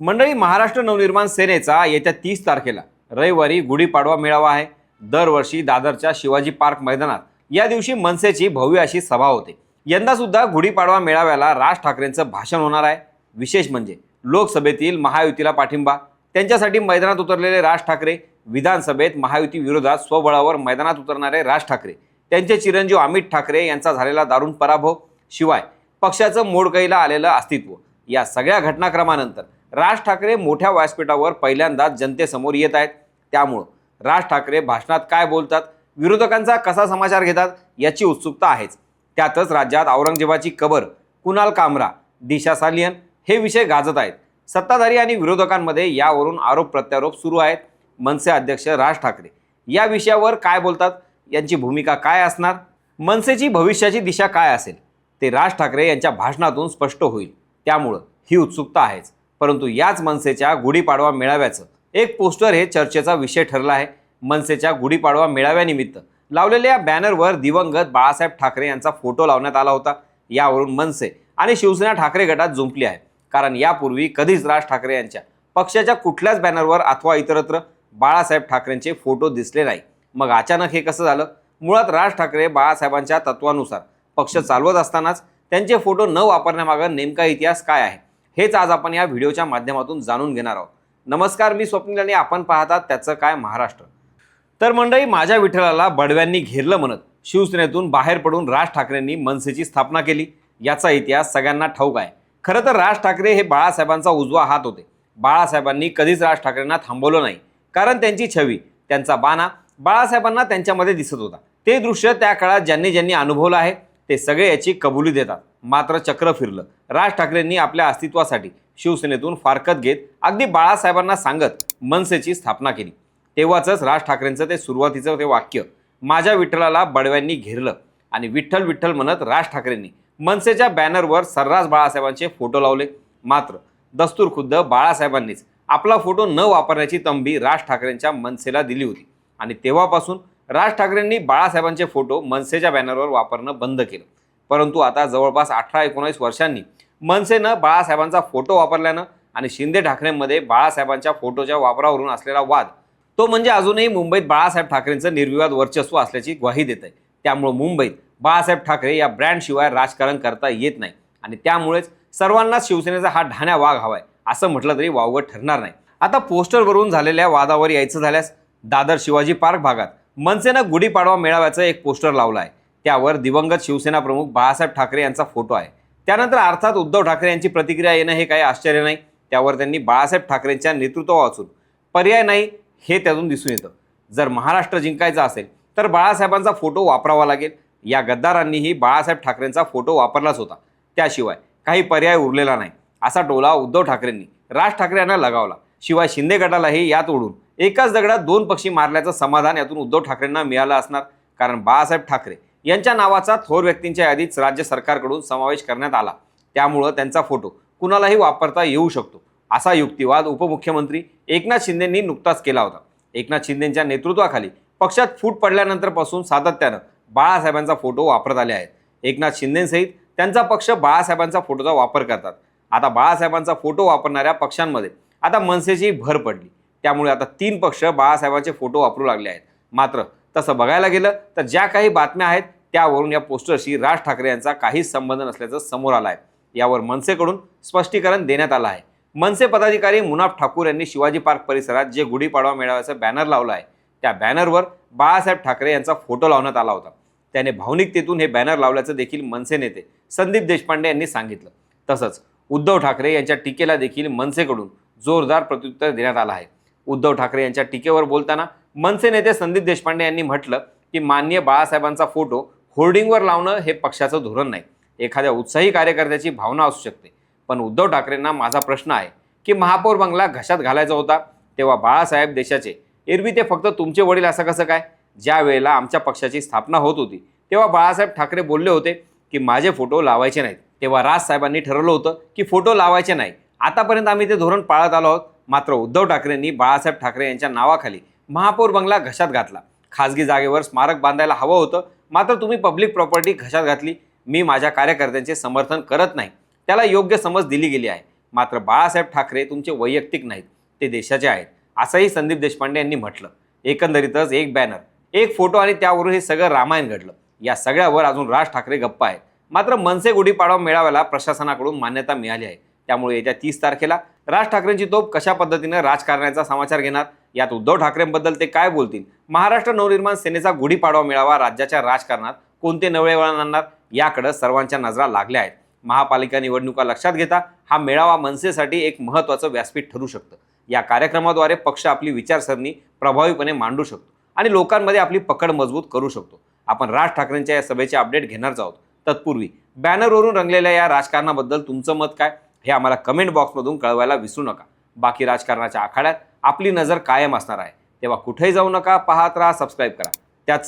मंडळी महाराष्ट्र नवनिर्माण सेनेचा येत्या तीस तारखेला रविवारी गुढीपाडवा मेळावा आहे. दरवर्षी दादरच्या शिवाजी पार्क मैदानात. या दिवशी मनसेची भव्य अशी सभा होते. यंदा सुद्धा गुढीपाडवा मेळाव्याला राज ठाकरेंचं भाषण होणार आहे. विशेष म्हणजे लोकसभेतील महायुतीला पाठिंबा त्यांच्यासाठी मैदानात उतरलेले राज ठाकरे विधानसभेत महायुती विरोधात स्वबळावर मैदानात उतरणारे राज ठाकरे त्यांचे चिरंजीव अमित ठाकरे यांचा झालेला दारुण पराभव शिवाय पक्षाचं मोडकईला आलेलं अस्तित्व या सगळ्या घटनाक्रमानंतर राज ठाकरे मोठ्या व्यासपीठावर पहिल्यांदाच जनतेसमोर येत आहेत. त्यामुळं राज ठाकरे भाषणात काय बोलतात विरोधकांचा कसा समाचार घेतात याची उत्सुकता आहेच. त्यातच राज्यात औरंगजेबाची कबर कुणाल कामरा दिशा सालियन हे विषय गाजत आहेत. सत्ताधारी आणि विरोधकांमध्ये यावरून आरोप प्रत्यारोप सुरू आहेत. मनसे अध्यक्ष राज ठाकरे या विषयावर काय बोलतात यांची भूमिका काय असणार मनसेची भविष्याची दिशा काय असेल ते राज ठाकरे यांच्या भाषणातून स्पष्ट होईल. त्यामुळं ही उत्सुकता आहेच. परंतु याच मनसेच्या गुढीपाडवा मेळाव्याचं एक पोस्टर हे चर्चेचा विषय ठरला आहे. मनसेच्या गुढीपाडवा मेळाव्यानिमित्त लावलेल्या बॅनरवर दिवंगत बाळासाहेब ठाकरे यांचा फोटो लावण्यात आला होता. यावरून मनसे आणि शिवसेना ठाकरे गटात जुंपली आहे. कारण यापूर्वी कधीच राज ठाकरे यांच्या पक्षाच्या कुठल्याच बॅनरवर अथवा इतरत्र बाळासाहेब ठाकरेंचे फोटो दिसले नाही. मग अचानक हे कसं झालं? मुळात राज ठाकरे बाळासाहेबांच्या तत्वानुसार पक्ष चालवत असतानाच त्यांचे फोटो न वापरण्यामागं नेमका इतिहास काय आहे? हेच आज आपण या व्हिडिओच्या माध्यमातून जाणून घेणार आहोत. नमस्कार मी स्वप्नील आणि आपण पाहतात त्याचं काय महाराष्ट्र. तर मंडळी माझ्या विठ्ठलाला बडव्यांनी घेरलं म्हणत शिवसेनेतून बाहेर पडून राज ठाकरेंनी मनसेची स्थापना केली. याचा इतिहास सगळ्यांना ठाऊक आहे. खरं तर राज ठाकरे हे बाळासाहेबांचा उजवा हात होते. बाळासाहेबांनी कधीच राज ठाकरेंना थांबवलं नाही. कारण त्यांची छवी त्यांचा बाणा बाळासाहेबांना त्यांच्यामध्ये दिसत होता. ते दृश्य त्या काळात ज्यांनी ज्यांनी अनुभवलं आहे ते सगळे याची कबुली देतात. मात्र चक्र फिरलं. राज ठाकरेंनी आपल्या अस्तित्वासाठी शिवसेनेतून फारकत घेत अगदी बाळासाहेबांना सांगत मनसेची स्थापना केली. तेव्हाच राज ठाकरेंचं ते सुरुवातीचं ते वाक्य माझ्या विठ्ठलाला बडव्यांनी घेरलं. आणि विठ्ठल विठ्ठल म्हणत राज ठाकरेंनी मनसेच्या बॅनरवर सर्रास बाळासाहेबांचे फोटो लावले. मात्र दस्तूर खुद्द बाळासाहेबांनीच आपला फोटो न वापरण्याची तंबी राज ठाकरेंच्या मनसेला दिली होती. आणि तेव्हापासून राज ठाकरेंनी बाळासाहेबांचे फोटो मनसेच्या बॅनरवर वापरणं बंद केलं. परंतु आता जवळपास अठरा एकोणावीस वर्षांनी मनसेनं बाळासाहेबांचा फोटो वापरल्यानं आणि शिंदे ठाकरेंमध्ये बाळासाहेबांच्या फोटोच्या वापरावरून असलेला वाद तो म्हणजे अजूनही मुंबईत बाळासाहेब ठाकरेंचं निर्विवाद वर्चस्व असल्याची ग्वाही देत आहे. त्यामुळं मुंबईत बाळासाहेब ठाकरे या ब्रँडशिवाय राजकारण करता येत नाही आणि त्यामुळेच सर्वांनाच शिवसेनेचा हा ढाण्या वाघ हवाय असं म्हटलं तरी वावगं ठरणार नाही. आता पोस्टरवरून झालेल्या वादावर यायचं झाल्यास दादर शिवाजी पार्क भागात मनसेनं गुढीपाडवा मेळाव्याचं एक पोस्टर लावलं आहे त्यावर दिवंगत शिवसेना प्रमुख बाळासाहेब ठाकरे यांचा फोटो आहे. त्यानंतर अर्थात उद्धव ठाकरे यांची प्रतिक्रिया येणं हे काही आश्चर्य नाही. त्यावर त्यांनी बाळासाहेब ठाकरेंच्या नेतृत्वा वाचून पर्याय नाही हे त्यातून दिसून येतं. जर महाराष्ट्र जिंकायचा असेल तर बाळासाहेबांचा फोटो वापरावा लागेल. या गद्दारांनीही बाळासाहेब ठाकरेंचा फोटो वापरलाच होता. त्याशिवाय काही पर्याय उरलेला नाही असा टोला उद्धव ठाकरेंनी राज ठाकरे यांना लगावला. शिवाय शिंदे गटालाही यात ओढून एकाच दगडात दोन पक्षी मारल्याचं समाधान यातून उद्धव ठाकरेंना मिळालं असणार. कारण बाळासाहेब ठाकरे यांच्या नावाचा थोर व्यक्तींच्या यादीत राज्य सरकारकडून समावेश करण्यात आला. त्यामुळं त्यांचा फोटो कुणालाही वापरता येऊ शकतो असा युक्तिवाद उपमुख्यमंत्री एकनाथ शिंदेंनी नुकताच केला होता. एकनाथ शिंदेंच्या नेतृत्वाखाली पक्षात फूट पडल्यानंतरपासून सातत्यानं बाळासाहेबांचा फोटो वापरत आले आहेत. एकनाथ शिंदेसहित त्यांचा पक्ष बाळासाहेबांचा फोटोचा वापर करतात. आता बाळासाहेबांचा फोटो वापरणाऱ्या पक्षांमध्ये आता मनसेची भर पडली. त्यामुळे आता तीन पक्ष बाळासाहेबांचे फोटो वापरू लागले आहेत. मात्र तसं बघायला गेलं तर ज्या काही बातम्या आहेत त्यावरून या पोस्टरशी राज ठाकरे यांचा काहीच संबंध नसल्याचं समोर आलं आहे. यावर मनसेकडून स्पष्टीकरण देण्यात आलं आहे. मनसे पदाधिकारी मुनाफ ठाकूर यांनी शिवाजी पार्क परिसरात जे गुढीपाडवा मेळाव्याचं बॅनर लावलं आहे त्या बॅनरवर बाळासाहेब ठाकरे यांचा फोटो लावण्यात आला होता. त्याने भावनिकतेतून हे बॅनर लावल्याचं देखील मनसे नेते संदीप देशपांडे यांनी सांगितलं. तसंच उद्धव ठाकरे यांच्या टीकेला देखील मनसेकडून जोरदार प्रत्युत्तर देण्यात आलं आहे. उद्धव ठाकरे यांच्या टीकेवर बोलताना मनसे नेते संदीप देशपांडे यांनी म्हटलं की मान्य बाळासाहेबांचा फोटो होर्डिंगवर लावणं हे पक्षाचं धोरण नाही. एखाद्या उत्साही कार्यकर्त्याची भावना असू शकते. पण उद्धव ठाकरेंना माझा प्रश्न आहे की महापौर बंगला घशात घालायचा होता तेव्हा बाळासाहेब देशाचे एरवी ते फक्त तुमचे वडील असं कसं काय? ज्या वेळेला आमच्या पक्षाची स्थापना होत होती तेव्हा बाळासाहेब ठाकरे बोलले होते की माझे फोटो लावायचे नाहीत. तेव्हा राजसाहेबांनी ठरवलं होतं की फोटो लावायचे नाही. आतापर्यंत आम्ही ते धोरण पाळत आलो आहोत. मात्र उद्धव ठाकरेंनी बाळासाहेब ठाकरे यांच्या नावाखाली महापौर बंगला घशात घातला. खाजगी जागेवर स्मारक बांधायला हवं होतं मात्र तुम्ही पब्लिक प्रॉपर्टी घशात घातली. मी माझ्या कार्यकर्त्यांचे समर्थन करत नाही. त्याला योग्य समज दिली गेली आहे. मात्र बाळासाहेब ठाकरे तुमचे वैयक्तिक नाहीत. ते देशाचे आहेत असंही संदीप देशपांडे यांनी म्हटलं. एकंदरीतच एक बॅनर एक फोटो आणि त्यावरून हे सगळं रामायण घडलं. या सगळ्यावर अजून राज ठाकरे गप्प आहेत. मात्र मनसे गुढीपाडवा मेळाव्याला प्रशासनाकडून मान्यता मिळाली आहे. त्यामुळे येत्या तीस तारखेला राज ठाकरेंची तोप कशा पद्धतीनं राजकारणाचा समाचार घेणार? यात उद्धव ठाकरेंबद्दल ते काय बोलतील? महाराष्ट्र नवनिर्माण सेनेचा गुढीपाडवा मेळावा राज्याच्या राजकारणात कोणते नवळे वळण आणणार? याकडे सर्वांच्या नजरा लागल्या आहेत. महापालिका निवडणुका लक्षात घेता हा मेळावा मनसेसाठी एक महत्त्वाचं व्यासपीठ ठरू शकतं. या कार्यक्रमाद्वारे पक्ष आपली विचारसरणी प्रभावीपणे मांडू शकतो आणि लोकांमध्ये आपली पकड मजबूत करू शकतो. आपण राज ठाकरेंच्या या सभेचे अपडेट घेणारच आहोत. तत्पूर्वी बॅनरवरून रंगलेल्या या राजकारणाबद्दल तुमचं मत काय? हे आम्हाला कमेंट बॉक्समधून कळवायला विसरू नका. बाकी राजकारणाच्या आखाड्यात आपली नजर कायम असणार आहे. तेव्हा कुठेही जाऊ नका पाहत राहा सबस्क्राईब करा.